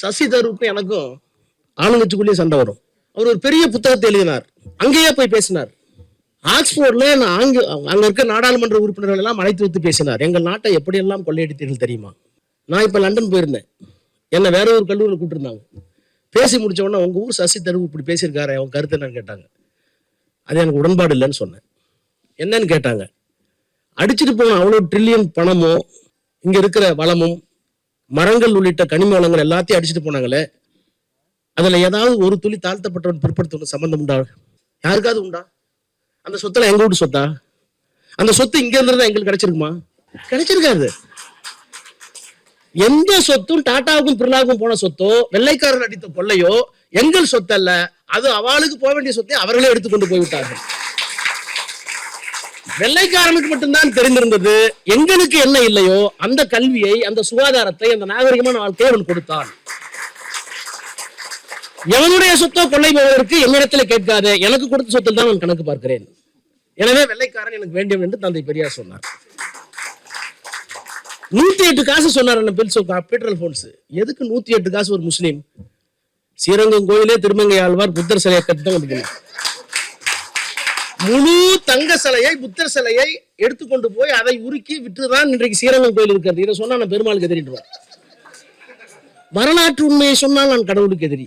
சசி தரூருக்கும் எனக்கும் ஆளுங்கட்சிக்குள்ளேயே சண்டை வரும். அவர் ஒரு பெரிய புத்தகத்தை எழுதினார். அங்கேயே போய் பேசினார். ஆக்ஸ்போர்ட்ல நான் அங்க அங்க இருக்க நாடாளுமன்ற உறுப்பினர்கள் எல்லாம் அழைத்து வைத்து பேசினார். எங்கள் நாட்டை எப்படியெல்லாம் கொள்ளையடித்தீர்கள் தெரியுமா? நான் இப்ப லண்டன் போயிருந்தேன். என்ன வேற ஒரு கல்லூரியில் கூப்பிட்டுருந்தாங்க. பேசி முடிச்ச உடனே உங்க ஊர் சசி தரூர் இப்படி பேசியிருக்காரு அவங்க கருத்து என்னன்னு கேட்டாங்க. அது எனக்கு உடன்பாடு இல்லைன்னு சொன்னேன். என்னன்னு கேட்டாங்க. அடிச்சிட்டு போன அவ்வளோ ட்ரில்லியன் பணமும் இங்க இருக்கிற வளமும் மரங்கள் உள்ளிட்ட கனிம வளங்கள் எல்லாத்தையும் அடிச்சுட்டு போனாங்களே அதுல ஏதாவது ஒரு துளி தாழ்த்தப்பட்டவன் பிற்படுத்தணும் சம்பந்தம் உண்டா? யாருக்காவது உண்டா? அந்த சொத்துல எங்க வீட்டு சொத்தா? அந்த சொத்து இங்க இருந்திருந்தா எங்களுக்கு கிடைச்சிருக்குமா? கிடைச்சிருக்காது. எந்த சொத்தும் டாட்டாவுக்கும் பிர்லாவுக்கும் போன சொத்தோ வெள்ளைக்காரன் அடித்த கொள்ளையோ எங்கள் சொத்து அல்ல அது அவளுக்கு போக வேண்டிய சொத்தை அவர்களே எடுத்துக்கொண்டு போய்விட்டார்கள். வெள்ளைக்காரனுக்கு மட்டும்தான் தெரிந்திருந்தது. எங்களுக்கு என்ன இல்லையோ அந்த கல்வியை அந்த சுகாதாரத்தை அந்த நாகரிகமான வாழ்க்கையை அவன் கொடுத்தான். எவனுடைய சொத்தோ கொள்ளை போவதற்கு என்னிடத்துல கேட்காத. எனக்கு கொடுத்த சொத்தில் தான் நான் கணக்கு பார்க்கிறேன். எனவே வெள்ளைக்காரன் எனக்கு வேண்டும் என்று தந்தை பெரியார் சொன்னார். நூத்தி எட்டு காசு சொன்னார் என்ன பெட்ரோல் போன்ஸ் எதுக்கு நூத்தி எட்டு காசு ஒரு முஸ்லீம்? ஸ்ரீரங்கம் கோயிலே திருமங்கை ஆழ்வார் புத்தர் சிலையை கட்டி தான் முழு தங்க சிலையை புத்தர் சிலையை எடுத்துக்கொண்டு போய் அதை உருக்கி விட்டுதான் இன்றைக்கு சீரங்கம் கோயில் இருக்கிறது. இதை சொன்னா நான் பெருமாளுக்கு எதிரிடுவார் வரலாற்று உண்மையை சொன்னால் நான் கடவுளுக்கு எதிரி.